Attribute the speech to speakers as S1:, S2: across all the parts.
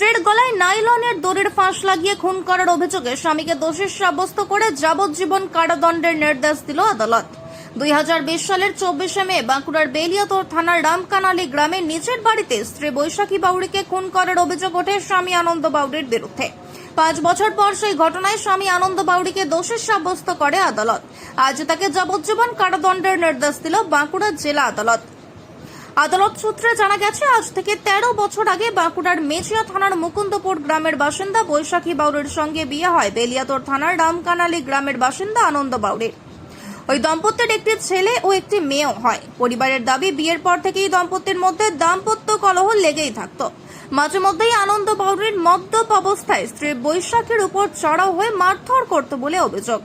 S1: স্ত্রীর গলায় নাইলনের দড়ির ফাঁস লাগিয়ে খুন করার অভিযোগে স্বামীকে দোষী সাব্যস্ত করে যাবজ্জীবন কারাদণ্ডের নির্দেশ দিল আদালত। দুই হাজার বিশ সালের চব্বিশে মে বাঁকুড়ার বেলিয়াতোর থানার রামকানালি গ্রামের নিচের বাড়িতে স্ত্রী বৈশাখী বাউড়িকে খুন করার অভিযোগ ওঠে স্বামী আনন্দ বাউড়ির বিরুদ্ধে। পাঁচ বছর পর সেই ঘটনায় স্বামী আনন্দ বাউড়িকে দোষী সাব্যস্ত করে আদালত। আজ তাকে যাবজ্জীবন কারাদণ্ডের নির্দেশ দিল বাঁকুড়া জেলা আদালত। আদালত সূত্রে জানা গেছে, আজ থেকে তেরো বছর আগে বাঁকুড়ার মেচিয়া থানার মুকুন্দপুর গ্রামের বাসিন্দা বৈশাখী বাউরের সঙ্গে বিয়ে হয়। বেলিয়াতোর থানার রামকানালি গ্রামের বাসিন্দা আনন্দ বাউরের ওই দম্পতির একটি ছেলে ও একটি মেয়েও হয়। পরিবারের দাবি, বিয়ের পর থেকেই দম্পতির মধ্যে দাম্পত্য কলহ লেগেই থাকতো। মাঝে মধ্যেই আনন্দ বাউরির মদ্যপ অবস্থায় স্ত্রী বৈশাখীর উপর চড়াও হয়ে মারধর করত বলে অভিযোগ।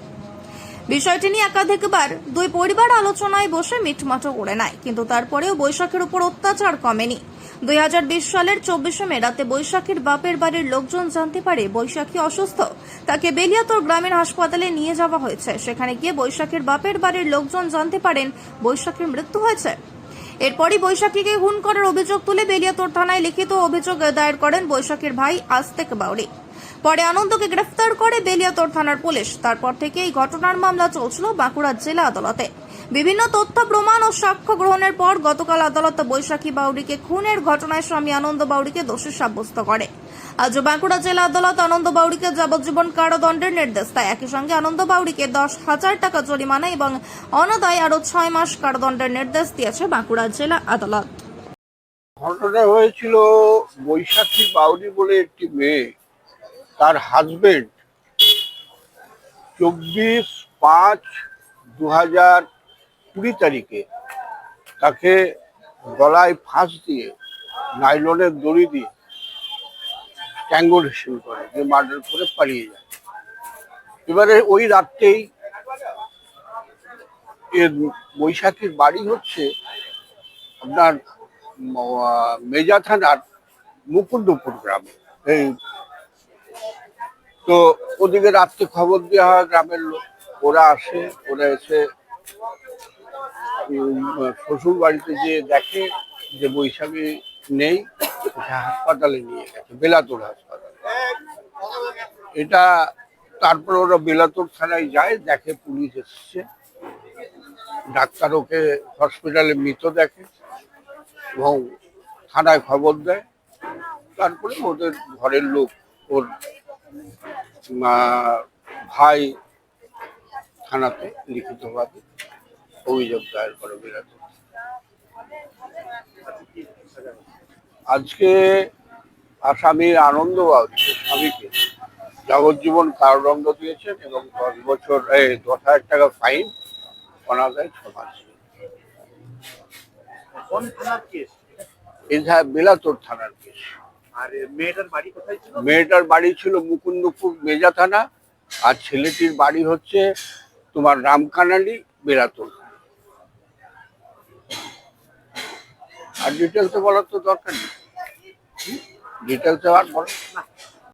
S1: বিষয়টি নিয়ে একাধিকবার দুই পরিবার আলোচনায় বসে মিটমাটো করে নেয়, কিন্তু তারপরেও বৈশাখের উপর অত্যাচার কমেনি। দুই সালের চব্বিশে মে রাতে বৈশাখীর বাপের বাড়ির লোকজন জানতে পারে বৈশাখী অসুস্থ। তাকে বেলিয়াতোর গ্রামের হাসপাতালে নিয়ে যাওয়া হয়েছে। সেখানে গিয়ে বৈশাখীর বাপের বাড়ির লোকজন জানতে পারেন বৈশাখীর মৃত্যু হয়েছে। এরপরই বৈশাখীকে খুন করার অভিযোগ তুলে বেলিয়াতোর থানায় লিখিত অভিযোগ দায়ের করেন বৈশাখীর ভাই আস্তেক বাউরি। পরে আনন্দকে গ্রেফতার করে বেলিয়াতোর থানার পুলিশ। তারপর থেকে এই ঘটনার মামলা চলছিল বাঁকুড়া জেলা আদালতে। বিভিন্ন তথ্য, প্রমাণ ও সাক্ষ্য গ্রহণের পর গতকাল আদালত বৈশাখী বাউরিকে খুনের ঘটনায় স্বামী আনন্দ বাউরিকে দোষী সাব্যস্ত করে। আজ বাঁকুড়া জেলা আদালত আনন্দ বাউরিকে যাবজ্জীবন কারাদণ্ডের নির্দেশ দেয়। একই সঙ্গে আনন্দ বাউরিকে দশ হাজার টাকা জরিমানা এবং অনাদায় আরও ছয় মাস কারাদণ্ডের নির্দেশ দিয়েছে বাঁকুড়া জেলা আদালত।
S2: ঘটনা হয়েছিল বৈশাখী বাউরি বলে একটি মেয়ে। তার হাজবেন্ড চব্বিশ পাঁচ দু হাজার কুড়ি তারিখে তাকে গলায় ফাঁস দিয়ে নাইলনের দড়ি দিয়ে ট্যাঙ্গোলেশন করে, যে মার্ডার করে পালিয়ে যায়। এবারে ওই রাত্রেই এর বৈশাখীর বাড়ি হচ্ছে আপনার মেজা থানার মুকুন্দপুর গ্রামে। এই তো ওদিকে রাত্রে খবর দেওয়া হয়, গ্রামের লোক, ওরা আসে, ওরা এসে শ্বশুর বাড়িতে যে দেখে যে বৈশাখী নেই হাসপাতালে নিয়ে গেছে, বেলাতোর হাসপাতালে। এটা তারপর ওরা বেলাতোর থানায় যায়, দেখে পুলিশ এসছে। ডাক্তার ওকে হসপিটালে মৃত দেখে এবং থানায় খবর দেয়। তারপরে ওদের ঘরের লোক ওর ভাই থানাতে লিখিতভাবে অভিযোগ দায়ের করে বিলাতে আজকে আসামির আনন্দ বাউরি স্বামীকে যাবজ্জীবন কারাদণ্ড দিয়েছেন এবং দশ বছর এই দশ হাজার টাকা ফাইন অনাদায়
S3: কেস?
S2: এটা বেলাতোর থানার কেস।
S3: মেয়েটার বাড়ি কোথায় ছিল?
S2: মেয়েটার বাড়ি ছিল মুকুন্দপুর মেজা থানা আর ছেলেটির বাড়ি হচ্ছে তোমার রামকানালি বেড়াতল। আর ডিটেলসে বলার তো দরকার নেই। ডিটেলসে আর বলো।
S3: না